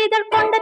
இதழ் கொண்ட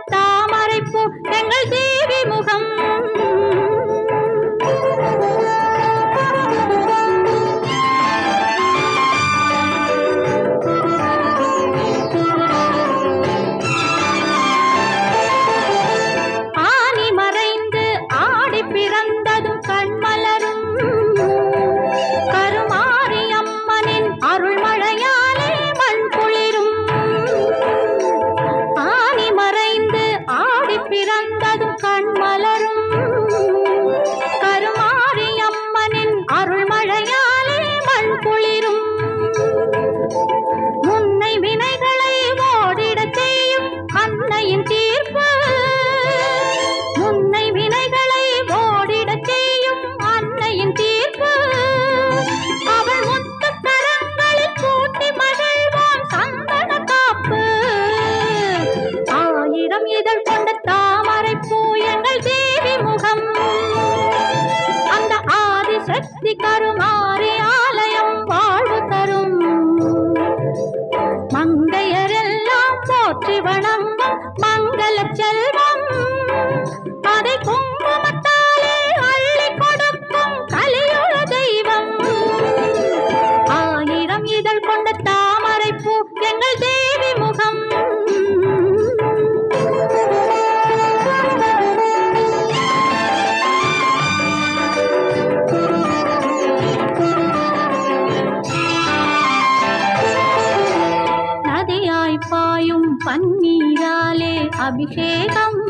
அபிஷேகம்.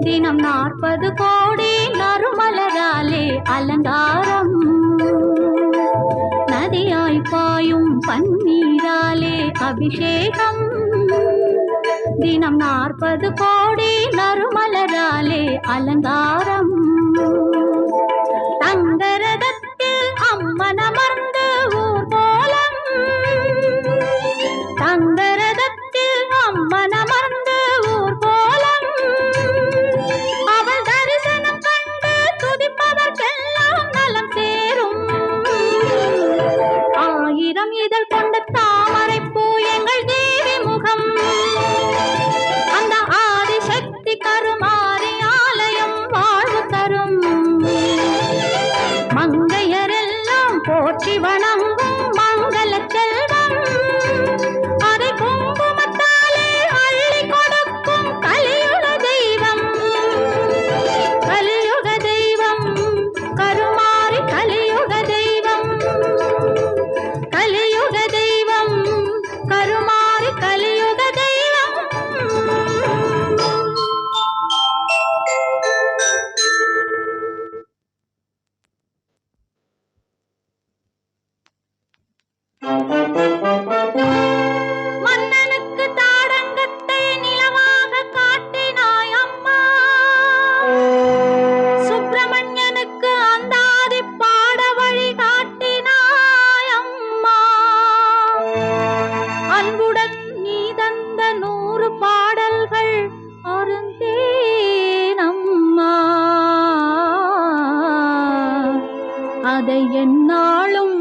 தினம் நாற்பது கோடி நறுமலராலே அலங்காரம். நதியாய் பாயும் பன்னீராலே அபிஷேகம். தினம் நாற்பது கோடி நறுமலராலே அலங்காரம். தங்கரதத்தில் அம்மனமர் அதை என்னாலும்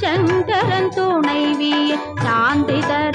சங்கரன் துணைவிய சாந்திதர்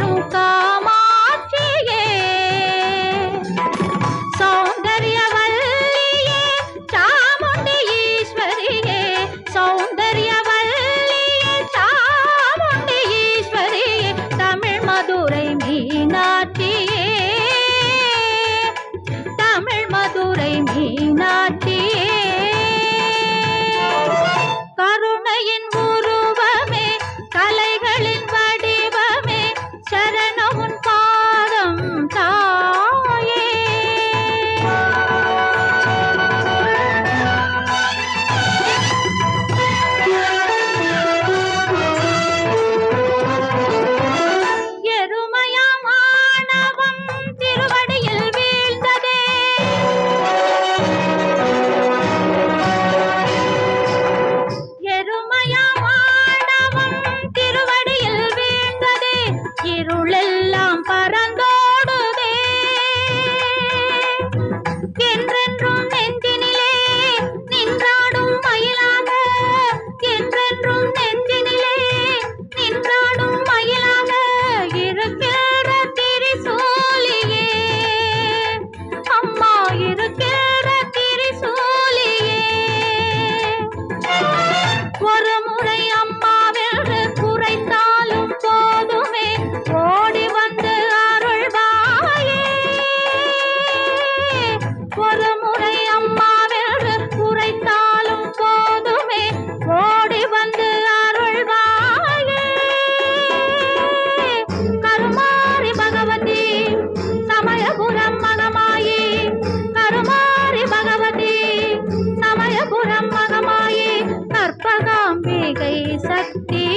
சக்தி